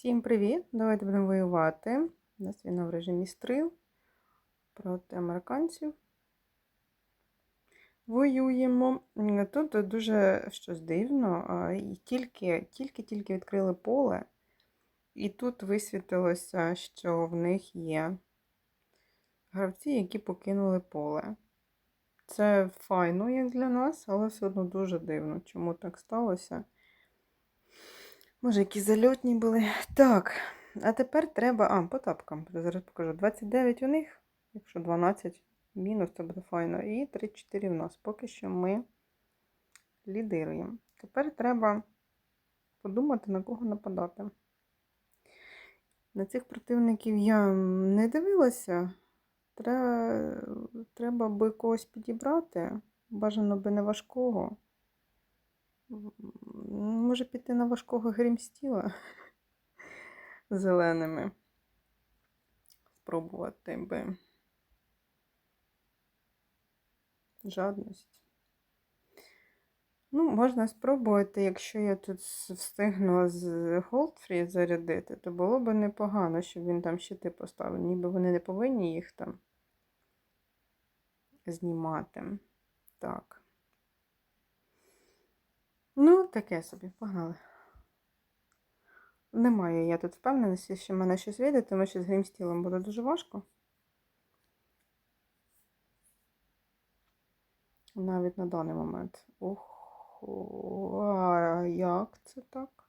Всім привіт! Давайте будемо воювати. У нас війна в режимі стріл проти американців. Воюємо. Тут дуже щось дивно. тільки-тільки відкрили поле, і тут висвітилося, що в них є гравці, які покинули поле. Це файно, як для нас, але все одно дуже дивно, чому так сталося. Може, які зальотні були. Так, а тепер треба. А, по тапкам. Зараз покажу. 29 у них, якщо 12 мінус, це буде файно. І 3-4 в нас. Поки що ми лідируємо. Тепер треба подумати, на кого нападати. На цих противників я не дивилася. Треба, треба би когось підібрати. Бажано би не важкого. Може піти на важкого грімстіла зеленими. Спробувати би жадність. Ну, можна спробувати, якщо я тут встигну з Goldfree зарядити, то було б непогано, щоб він там щити поставив. Ніби вони не повинні їх там знімати. Так. Ну, таке собі, погнали. Немає я тут впевненості, що мене щось вийде, тому що з грімстілом буде дуже важко. Навіть на даний момент. Ох, а як це так?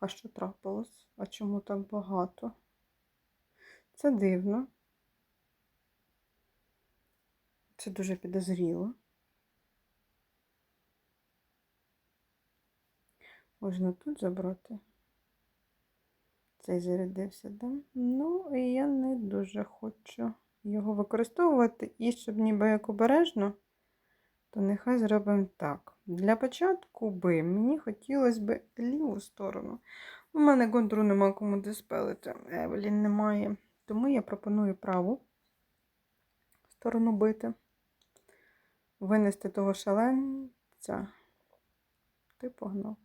А що трапилось? А чому так багато? Це дивно. Це дуже підозріло. Можна тут забрати. Цей зарядився, да? Ну, і я не дуже хочу його використовувати. І щоб ніби як обережно, то нехай зробимо так. Для початку би мені хотілося б ліву сторону. У мене контуру нема кому диспелити. Евелін немає. Тому я пропоную праву сторону бити. Винести того шаленця. Ти погнав.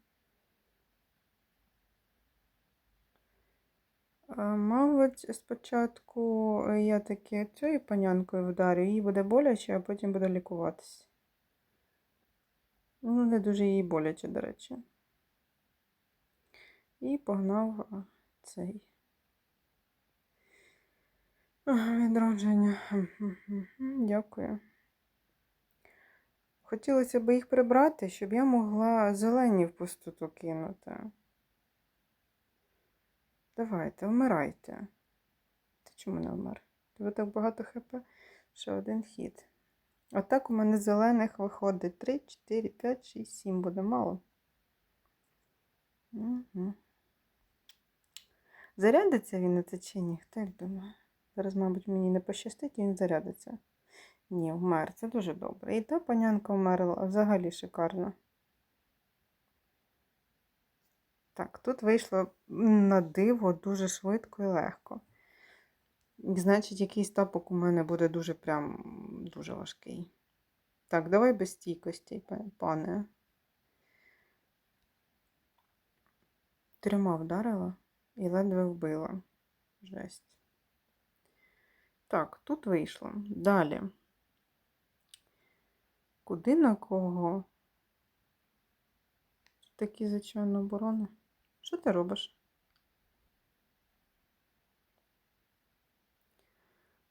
Мабуть, спочатку я таки цією панянкою вдарю, їй буде боляче, а потім буде лікуватися. Ну, не дуже їй боляче, до речі. І погнав цей відродження. Дякую. Хотілося б їх прибрати, щоб я могла зелені в пустоту кинути. Давайте, вмирайте. Ти чому не вмер? Тебе так багато хп? Ще один хід. Отак у мене зелених виходить 3, 4, 5, 6, 7 буде мало. Угу. Зарядиться він на це чи ні? Хто як думає? Зараз, мабуть, мені не пощастить, і він зарядиться. Ні, вмер, це дуже добре. І та панянка вмерла взагалі шикарно. Так, тут вийшло на диво дуже швидко і легко. Значить, якийсь тапок у мене буде дуже прям дуже важкий. Так, давай без стійкості, пане. Трьома вдарила і ледве вбила. Жесть. Так, тут вийшло. Далі. Куди на кого? Такі, звичайно, оборони. Що ти робиш?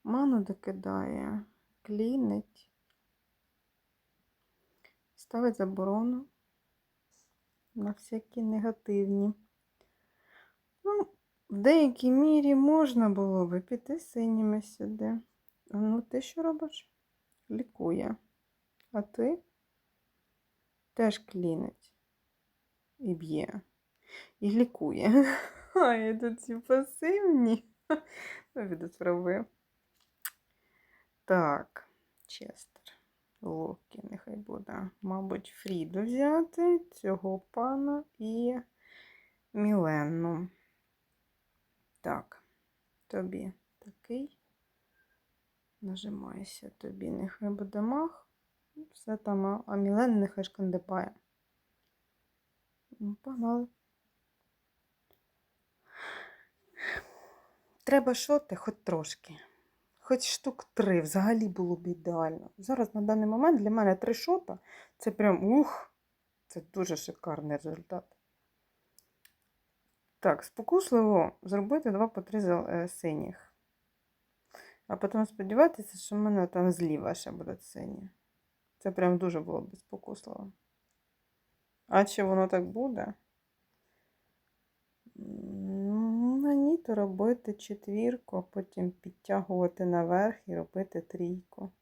Ману докидає, клінить, ставить заборону на всякі негативні. Ну, в деякій мірі можна було би піти синіми сюди. Ну, ти що робиш? Лікує. А ти теж клінить і б'є і лікує. А я тут ці пасивні. Ну, спробую. Так, Честер. Локі, нехай буде. Мабуть, Фріду взяти, цього пана і Міленну. Так, тобі такий. Нажимайся тобі, нехай буде мах. Все там, а Мілен нехай шкандипає. Ну, погнали. Треба шоти хоч трошки. Хоч штук три, взагалі було б ідеально. Зараз на даний момент для мене три шота це прям ух, це дуже шикарний результат. Так, спокусливо зробити два по три е, синіх. А потім сподіватися, що в мене там зліва ще будуть сині. Це прям дуже було б спокусливо. А чи воно так буде? То робити четвірку, а потім підтягувати наверх і робити трійку.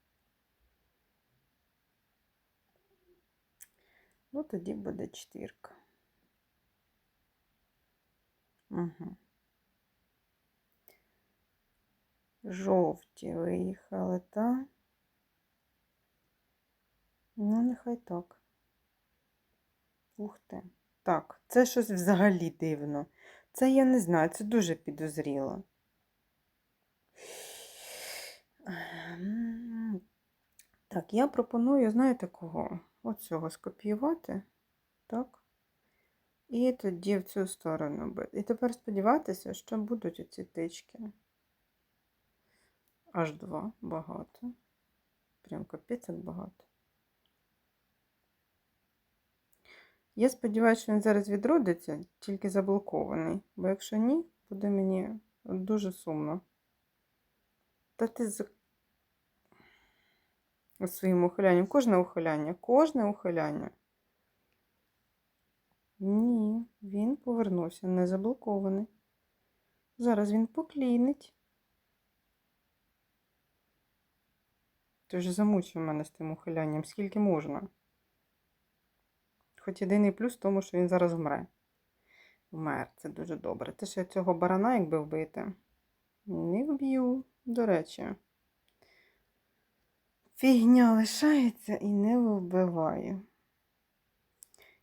Ну, тоді буде четвірка. Угу. Жовті виїхали, так? Ну, нехай так. Ух ти. Так, це щось взагалі дивно. Це я не знаю, це дуже підозріло. Ем, Так, я пропоную, знаєте кого? Оцього скопіювати. Так. І тоді в цю сторону. І тепер сподіватися, що будуть оці тички. Аж два багато. Прям капець багато. Я сподіваюся, що він зараз відродиться, тільки заблокований. Бо якщо ні, буде мені дуже сумно. Та ти з своїм ухилянням. Кожне ухиляння, кожне ухиляння. Ні, він повернувся, не заблокований. Зараз він поклінить. Ти ж замучив мене з тим ухилянням, скільки можна. Хоч єдиний плюс в тому, що він зараз вмре. Вмер, це дуже добре. Те, що цього барана, якби вбити, не вб'ю, до речі. Фігня лишається і не вбиваю.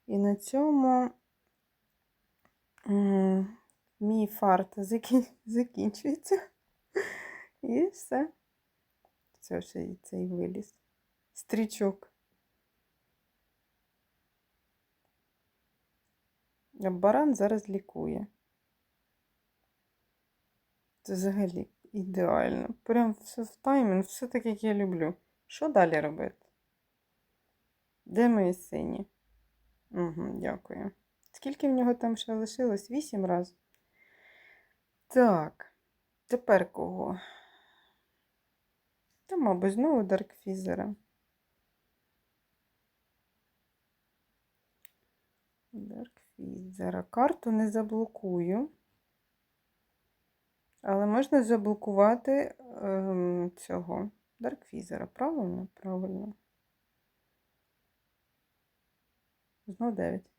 І на цьому мій фарт закін... закінчується. І все. Це ще цей виліз. Стрічок. А баран зараз лікує. Це взагалі ідеально. Прям все в таймінг, все так, як я люблю. Що далі робити? Де мої сині? Угу, дякую. Скільки в нього там ще лишилось? Вісім разів. Так, тепер кого? Та, мабуть, знову Даркфізера. Даркфізера. Карту не заблокую. Але можна заблокувати ем, цього Даркфізера. Правильно? Правильно. Знов 9.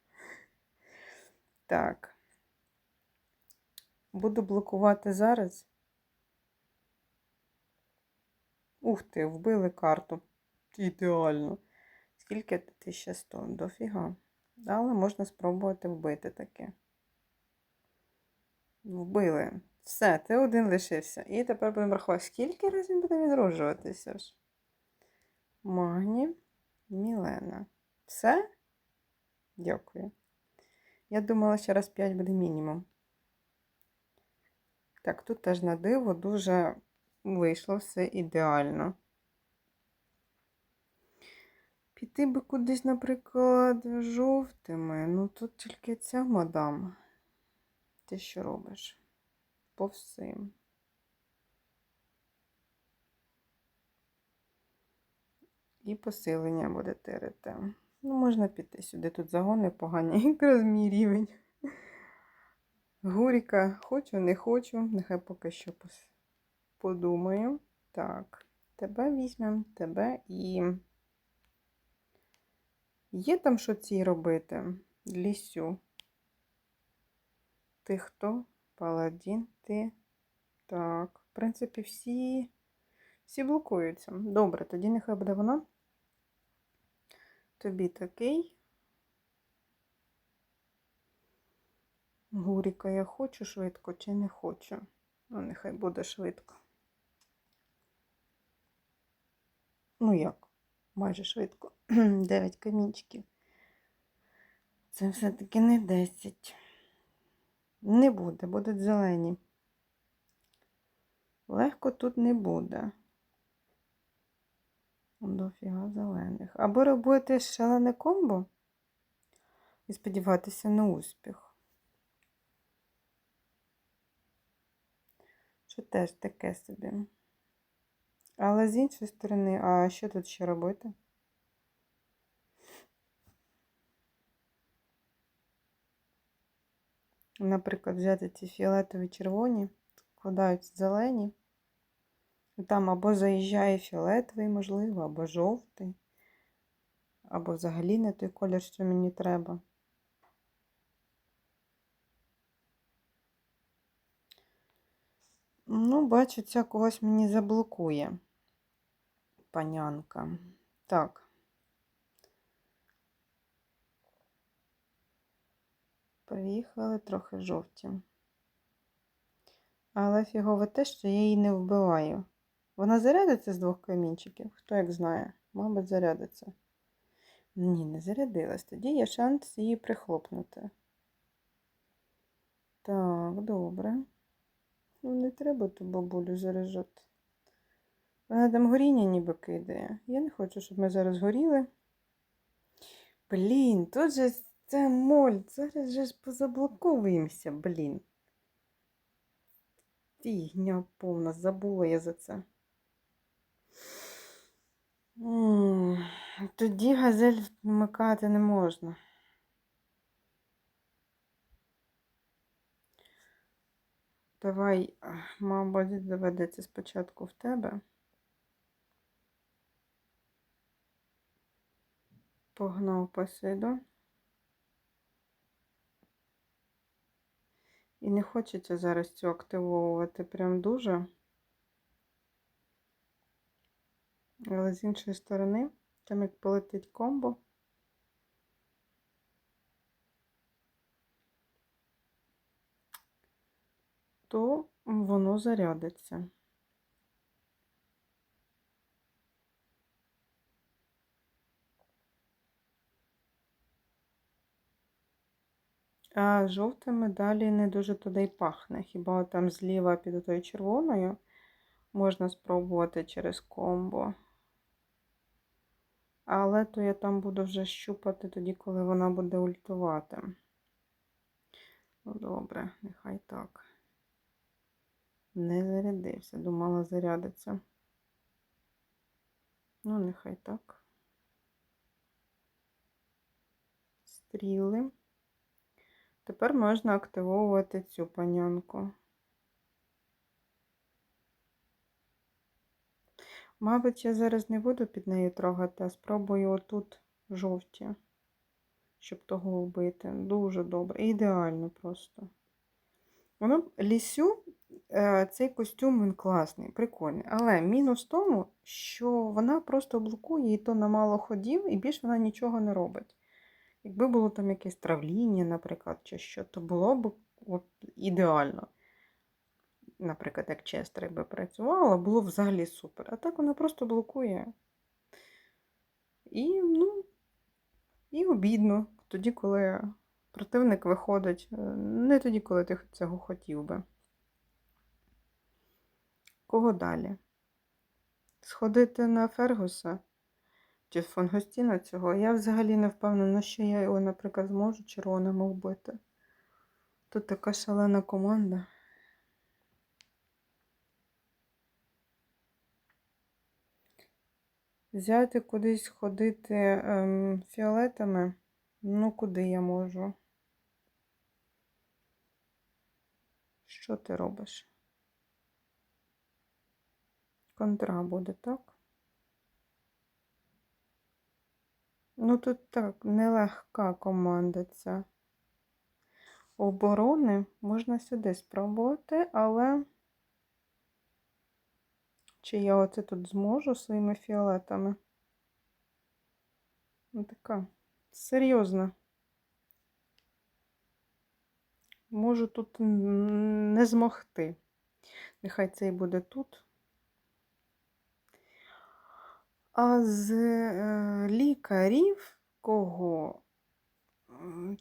Так. Буду блокувати зараз. Ух ти, вбили карту. Ідеально. Скільки 1100? Дофіга. Але можна спробувати вбити таке. Вбили. Все, ти один лишився. І тепер будемо рахувати, скільки разів він буде відроджуватися ж. Магні, Мілена. Все? Дякую. Я думала, ще раз 5 буде мінімум. Так, тут теж на диво дуже вийшло все ідеально. Піти би кудись, наприклад, жовтими. Ну тут тільки ця мадам. Ти що робиш? По всім. І посилення буде терити. Ну, можна піти сюди. Тут загони погані, якраз мій рівень. Гуріка, хочу, не хочу. Нехай поки що подумаю. Так, тебе візьмемо, тебе і. Є там що цій робити? Лісю. Ти хто? Паладін, ти. Так, в принципі, всі, всі блокуються. Добре, тоді нехай буде вона. Тобі такий. Гуріка, я хочу швидко чи не хочу? Ну, нехай буде швидко. Ну як? Майже швидко. 9 камінчиків. Це все-таки не 10. Не буде, будуть зелені. Легко тут не буде. Дофіга зелених. Або робити шалене комбо і сподіватися на успіх. Що теж таке собі. Але з іншої сторони, а що тут ще робити? Наприклад, взяти ці фіолетові червоні, вкладають зелені. Там або заїжджає фіолетовий, можливо, або жовтий, або взагалі не той колір, що мені треба. Ну, бачу, ця когось мені заблокує. Панянка. Так. Поїхали трохи жовті. Але фігове те, що я її не вбиваю. Вона зарядиться з двох камінчиків, хто як знає, мабуть, зарядиться. Ні, не зарядилась. Тоді є шанс її прихлопнути. Так, добре. Ну, не треба ту бабулю заряджати. Вона там горіння ніби кидає. Я не хочу, щоб ми зараз горіли. Блін, тут же це моль. Зараз же ж позаблоковуємося, блін. Фігня повна, забула я за це. Тоді газель вмикати не можна. Давай, мабуть, доведеться спочатку в тебе. Погнав Посейдон. І не хочеться зараз цю активовувати прям дуже. Але з іншої сторони, там як полетить комбо. то воно зарядиться. А жовтими далі не дуже туди й пахне. Хіба там зліва під тою червоною можна спробувати через комбо. Але то я там буду вже щупати тоді, коли вона буде ультувати. Ну, добре, нехай так. Не зарядився, думала зарядиться. Ну, нехай так. Стріли. Тепер можна активовувати цю панянку. Мабуть, я зараз не буду під нею трогати, а спробую отут жовті, щоб того вбити. Дуже добре. Ідеально просто. Воно лісю, е, цей костюм він класний, прикольний. Але мінус в тому, що вона просто блокує і то на мало ходів, і більш вона нічого не робить. Якби було там якесь травління, наприклад, чи що, то було б от, ідеально. Наприклад, як Честер би працювала, було взагалі супер. А так вона просто блокує. І, ну, і обідно, тоді, коли противник виходить, е, не тоді, коли ти цього хотів би. Кого далі? Сходити на Фергуса чи Фонгостіна цього? Я взагалі не впевнена, що я його, наприклад, зможу червоними вбити. Тут така шалена команда. Взяти кудись ходити ем, фіолетами. Ну, куди я можу? Що ти робиш? Контра буде, так? Ну, тут так, нелегка команда ця. Оборони можна сюди спробувати, але чи я оце тут зможу своїми фіолетами? Ну, така серйозна. Можу тут не змогти. Нехай цей буде тут. А з е, лікарів кого?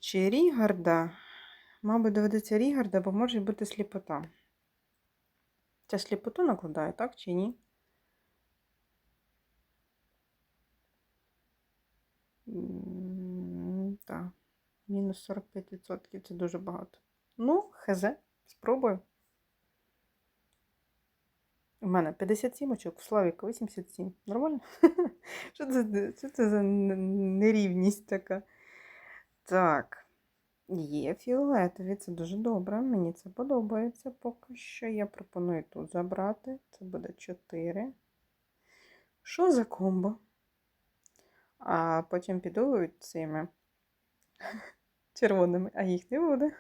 Чи Рігарда? Мабуть, доведеться Рігарда, бо може бути сліпота. Це сліпоту накладає, так чи ні? Так. Мінус 45% це дуже багато. Ну, хз, спробую. У мене 57 очок, у Славіка 87. Нормально? Що це, що це за нерівність така? Так. Є фіолетові, це дуже добре. Мені це подобається поки що. Я пропоную тут забрати. Це буде 4. Що за комбо? А потім піду цими червоними, а їх не буде.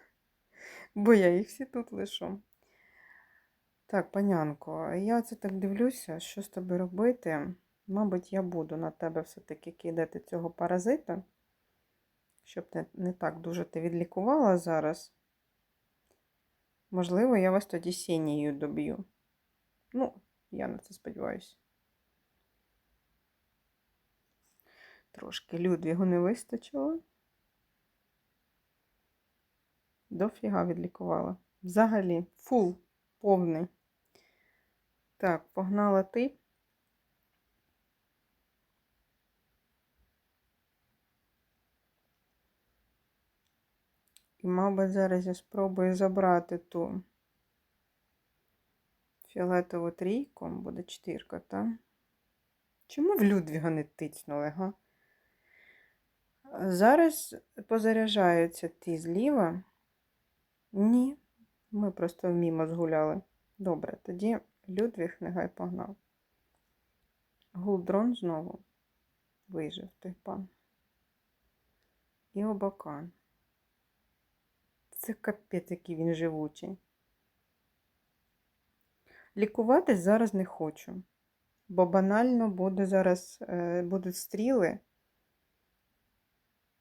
Бо я їх всі тут лишу. Так, панянко, я це так дивлюся, що з тобою робити. Мабуть, я буду на тебе все-таки кидати цього паразита, щоб не, не так дуже ти відлікувала зараз. Можливо, я вас тоді сінією доб'ю. Ну, я на це сподіваюся. Трошки Людвігу не вистачило. Дофіга відлікувала. Взагалі, фул, повний. Так, погнала ти. І, мабуть, зараз я спробую забрати ту фіолетову трійку, буде чотирка, так? Чому в Людвіга не тицнули, га? Зараз позаряджаються ті зліва. Ні, ми просто мімо згуляли. Добре, тоді Людвіг нехай погнав. Гулдрон знову вижив той пан. І обакан. Це капець, який він живучий. Лікуватись зараз не хочу, бо банально буде зараз, е, будуть стріли,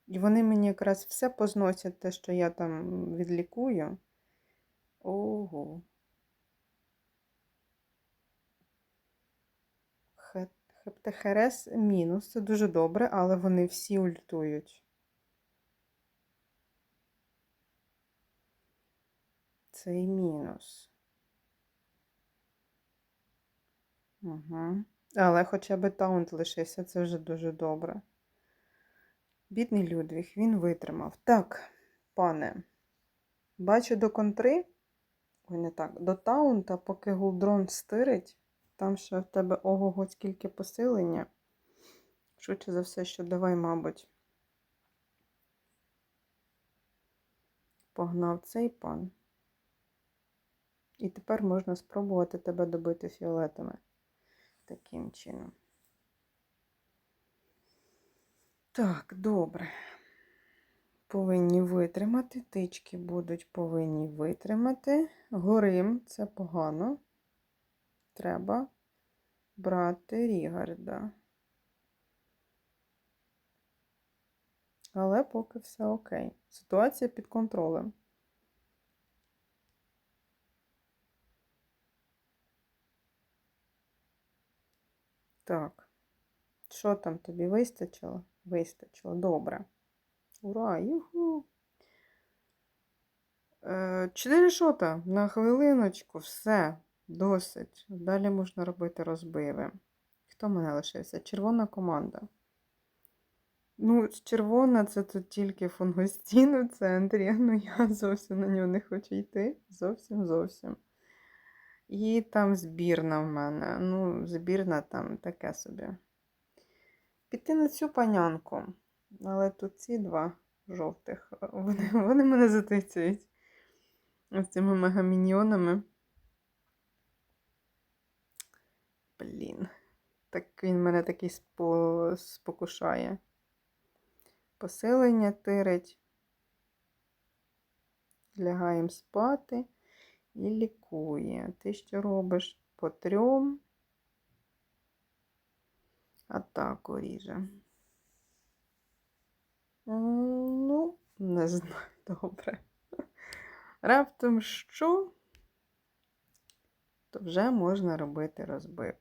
і вони мені якраз все позносять, те, що я там відлікую. Ого. Хептехерес мінус, це дуже добре, але вони всі ультують. Цей мінус. Угу. Але хоча б таунт лишився, це вже дуже добре. Бідний Людвіг, він витримав. Так, пане, бачу до контри. Ой, не так, до таунта, поки гулдрон стирить, там ще в тебе ого-го скільки посилення. Швидше за все, що давай, мабуть. Погнав цей пан. І тепер можна спробувати тебе добити фіолетами. Таким чином. Так, добре. Повинні витримати. Тички будуть повинні витримати. Горим це погано. Треба брати Рігарда. Але поки все окей. Ситуація під контролем. Так. Що там тобі вистачило? Вистачило. Добре. Ура! Юху! Е, Чотири шота на хвилиночку. Все. Досить. Далі можна робити розбиви. Хто мене лишився? Червона команда. Ну, червона це тут тільки фунгостін у центрі. Ну, я зовсім на нього не хочу йти. Зовсім зовсім. І там збірна в мене. Ну, збірна там таке собі. Піти на цю панянку. Але тут ці два жовтих. Вони, вони мене затицюють. Ось цими мегаміньйонами. Блін. Так він мене такий спо... спокушає. Посилення тирить. Лягаємо спати і лікує. Ти що робиш? По трьом. Атаку ріже. Ну, не знаю, добре. Раптом що, то вже можна робити розбив.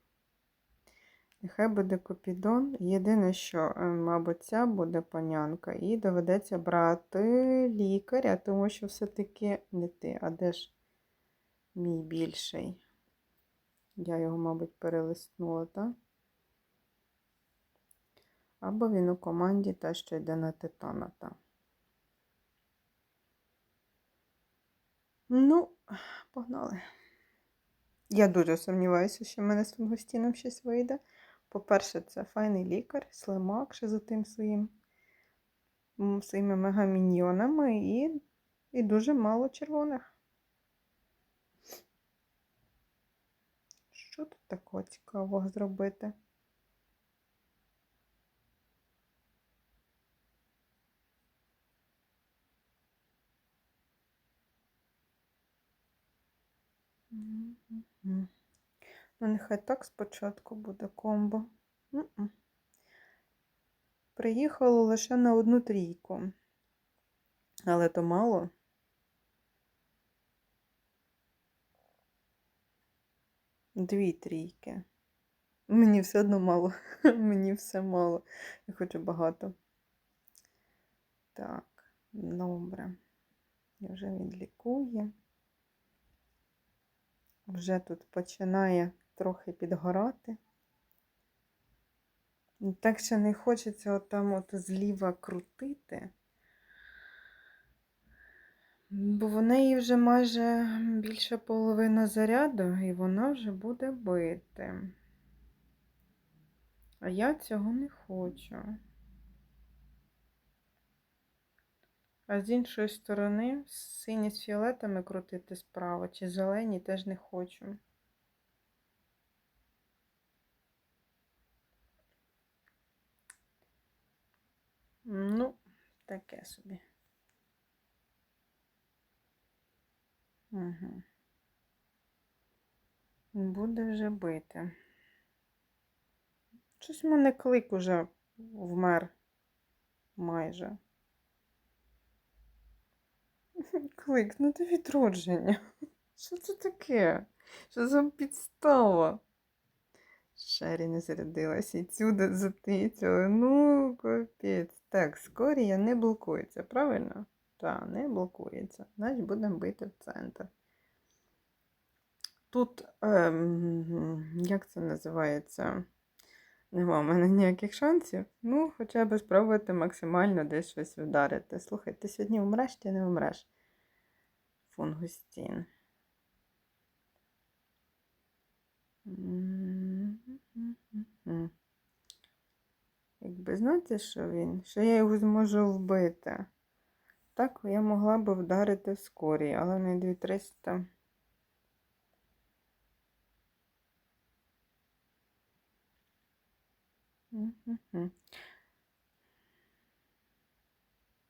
Нехай буде копідон. Єдине, що, е, мабуть, ця буде панянка, і доведеться брати лікаря, тому що все-таки не ти, а де ж мій більший? Я його, мабуть, перелистнула, так? Або він у команді та, що йде на титана, та. Ну, погнали. Я дуже сумніваюся, що в мене з фунгустіном щось вийде. По-перше, це файний лікар, слимак ще за тим своїм своїми мегаміньйонами і, і дуже мало червоних. Що тут такого цікавого зробити? Мгм. Ну, нехай так спочатку буде комбо. М-м. Приїхало лише на одну трійку. Але то мало. Дві трійки. Мені все одно мало. Мені все мало. Я хочу багато. Так, добре. І вже він лікує. Вже тут починає трохи підгорати. Так що не хочеться отам от зліва крутити. Бо в неї вже майже більше половина заряду, і вона вже буде бити. А я цього не хочу. А з іншої сторони, сині з фіолетами крутити справа, чи зелені теж не хочу. Ну, таке собі. Угу. Буде вже бити. Щось в мене клик уже вмер майже. Клик, ну до відродження. Що це таке? Що за підстава? Шері не зарядилася і цюди затицяли. Ну, капець. Так, скорія не блокується, правильно? Так, не блокується. Значить, будемо бити в центр. Тут, ем, як це називається? Нема в мене ніяких шансів. Ну, хоча б спробувати максимально десь щось вдарити. Слухай, ти сьогодні вмреш чи не вмреш? Фунгустін. М-м-м-м. Якби знаєте, що він? Що я його зможу вбити. Так, я могла би вдарити в скорі, але не 2300. Мгм.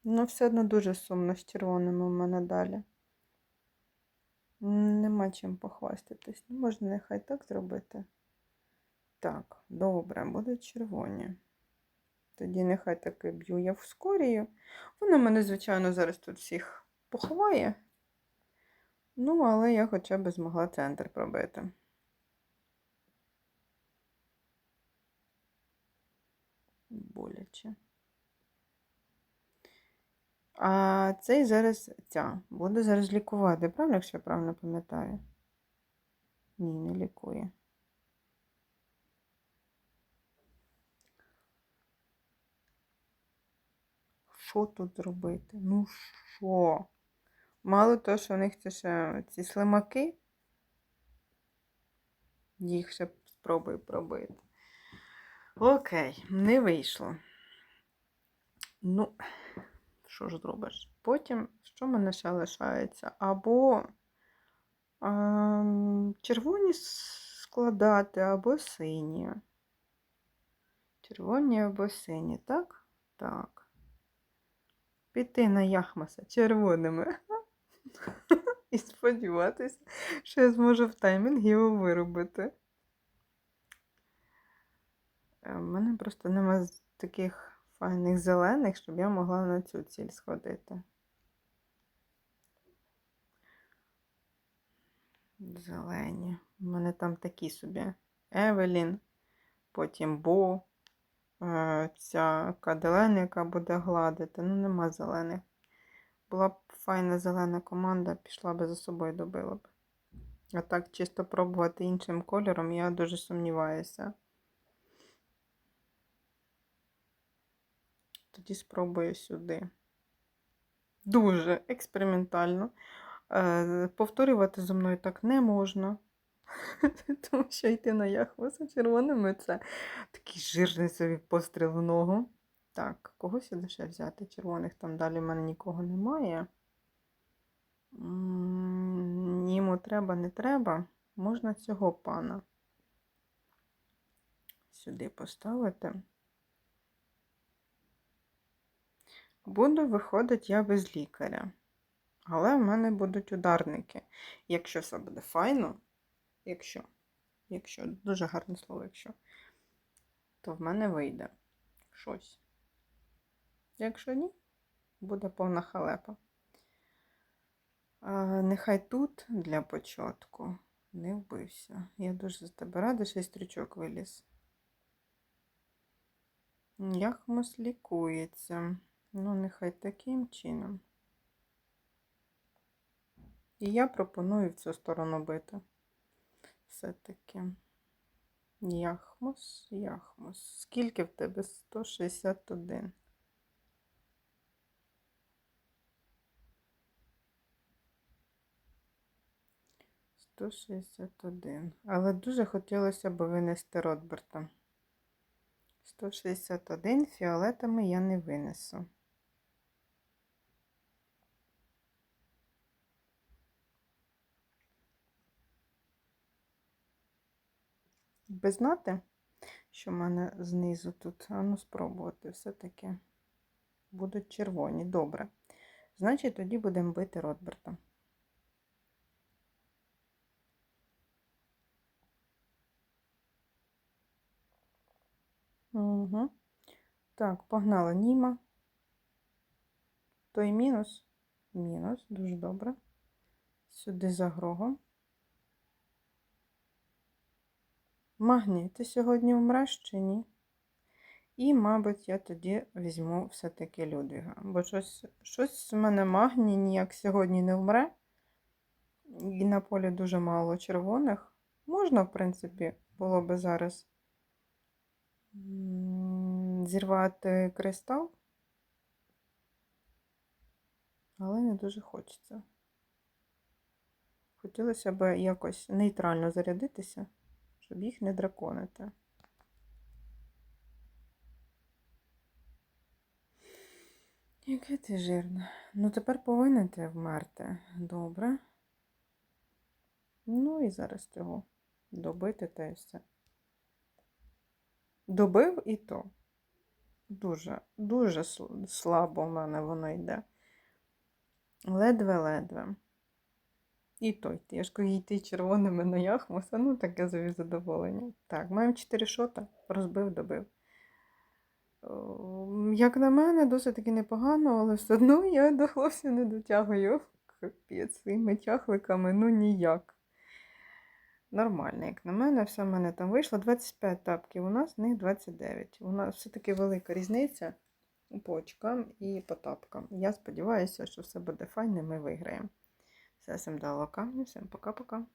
Ну, все одно дуже сумно з червоними у мене далі. Нема чим похвастатись. Ну, можна нехай так зробити. Так, добре, будуть червоні. Тоді нехай таки б'ю я в скорію. Вона мене, звичайно, зараз тут всіх поховає. Ну, але я хоча б змогла центр пробити. Боляче. А цей зараз ця буде зараз лікувати, правильно, якщо я правильно пам'ятаю? Ні, не лікує. Що тут зробити? Ну що? Мало того, що у них це ще ці слимаки. Їх ще спробую пробити. Окей, не вийшло. Ну, що ж зробиш? Потім, що мене ще лишається? Або ем, червоні складати, або сині. Червоні або сині, так? Так. Піти на Яхмаса червоними. І сподіватися, що я зможу в таймінг його виробити. У мене просто нема таких файних зелених, щоб я могла на цю ціль сходити. Зелені. У мене там такі собі. Евелін, потім Бо, е, ця Каделен, яка буде гладити. Ну, нема зелених. Була б файна зелена команда, пішла би за собою добила б. А так чисто пробувати іншим кольором, я дуже сумніваюся. Тоді спробую сюди. Дуже експериментально. Е, Повторювати зі мною так не можна. Тому що йти на яхвоса червоними це такий жирний собі постріл в ногу. Так, когось сюди ще взяти? Червоних там далі в мене нікого немає. Йому треба, не треба. Можна цього пана сюди поставити. Буду виходить я без лікаря. Але в мене будуть ударники. Якщо все буде файно, якщо, якщо, дуже гарне слово, якщо, то в мене вийде щось. Якщо ні, буде повна халепа. А, нехай тут для початку не вбився. Я дуже за тебе рада, що стрічок виліз. Яхмос лікується. Ну, нехай таким чином. І я пропоную в цю сторону бити. Все-таки. Яхмос, Яхмос. Скільки в тебе? 161. Сто шістдесят один. Але дуже хотілося б винести Ротберта. 161 фіолетами я не винесу. Би знати, що в мене знизу тут, а ну спробувати, все-таки будуть червоні. Добре. Значить, тоді будемо бити Ротберта. Угу. Так, погнала Німа. Той мінус. Мінус, дуже добре. Сюди за грогом. Магній, ти сьогодні вмреш чи ні? І, мабуть, я тоді візьму все-таки Людвіга. Бо щось, щось в мене магній ніяк сьогодні не вмре. І на полі дуже мало червоних. Можна, в принципі, було би зараз зірвати кристал. Але не дуже хочеться. Хотілося б якось нейтрально зарядитися, щоб їх не драконити. Яке ти жирне. Ну, тепер повинен ти вмерти. Добре. Ну і зараз цього добити та все. Добив і то. Дуже, дуже слабо в мене воно йде. Ледве-ледве. І той, я ж кажу, йти червоними на яхмуса, ну таке собі задоволення. Так, маємо 4 шота, розбив, добив. Як на мене, досить таки непогано, але все одно я до хлопців не дотягую. Капець, своїми тяхликами, ну ніяк. Нормально, як на мене, все в мене там вийшло. 25 тапків у нас, в них 29. У нас все-таки велика різниця по очкам і по тапкам. Я сподіваюся, що все буде файно, ми виграємо. Все, всім дала всем всім пока-пока.